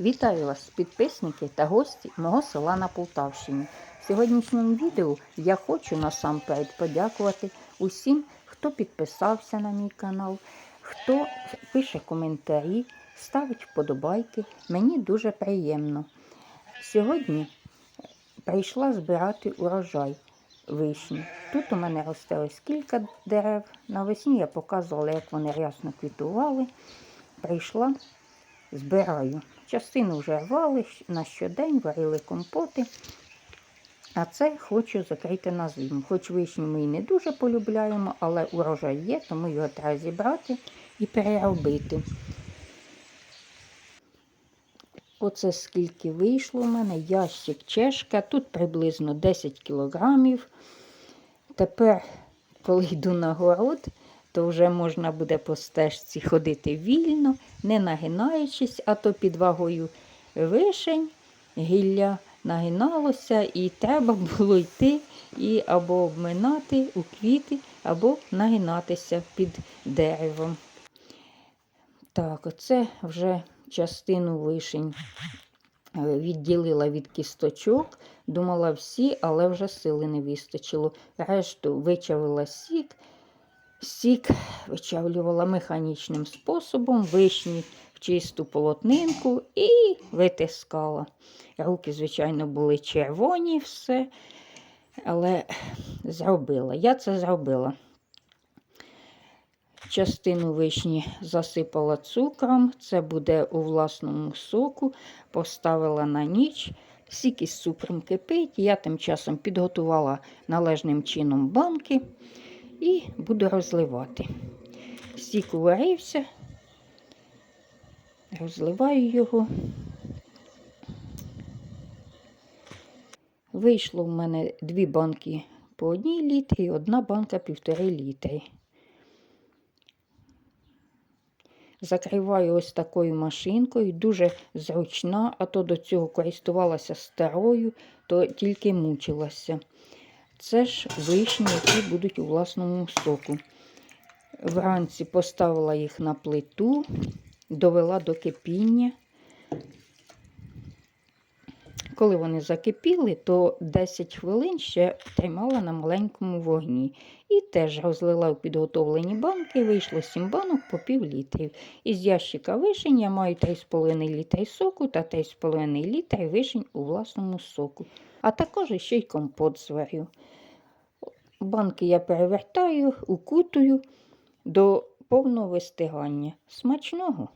Вітаю вас, підписники та гості мого села на Полтавщині. В сьогоднішньому відео я хочу насамперед подякувати усім, хто підписався на мій канал, хто пише коментарі, ставить вподобайки. Мені дуже приємно. Сьогодні прийшла збирати урожай вишні. Тут у мене росте кілька дерев. Навесні я показувала, як вони рясно квітували. Прийшла збираю. Частину вже рвали на щодень, варили компоти. А це хочу закрити на зиму. Хоч вишню ми і не дуже полюбляємо, але урожай є, тому його треба зібрати і переробити. Оце скільки вийшло в мене, ящик чешка, тут приблизно 10 кілограмів. Тепер, коли йду на город, то вже можна буде по стежці ходити вільно, не нагинаючись, а то під вагою вишень, гілля нагиналося, і треба було йти і або обминати у квіти, або нагинатися під деревом. Так, оце вже частину вишень е, відділила від кісточок. Думала всі, але вже сили не вистачило. Решту вичавила сік. Сік вичавлювала механічним способом, вишні в чисту полотнинку і витискала. Руки, звичайно, були червоні, все, але зробила. Я це зробила. Частину вишні засипала цукром, це буде у власному соку, поставила на ніч. Сік із цукром кипить. Я тим часом підготувала належним чином банки і буду розливати. Сік уварився, розливаю його. Вийшло в мене дві банки по одній літрі і одна банка півтори літри. Закриваю ось такою машинкою, дуже зручна, а то до цього користувалася старою, то тільки мучилася. Це ж вишні, які будуть у власному соку. Вранці поставила їх на плиту, довела до кипіння. Коли вони закипіли, то 10 хвилин ще тримала на маленькому вогні. І теж розлила в підготовлені банки, вийшло 7 банок по пів літрів. Із ящика вишень я маю 3,5 літри соку та 3,5 літри вишень у власному соку. А також ще й компот зварю. Банки я перевертаю, укутую до повного вистигання. Смачного!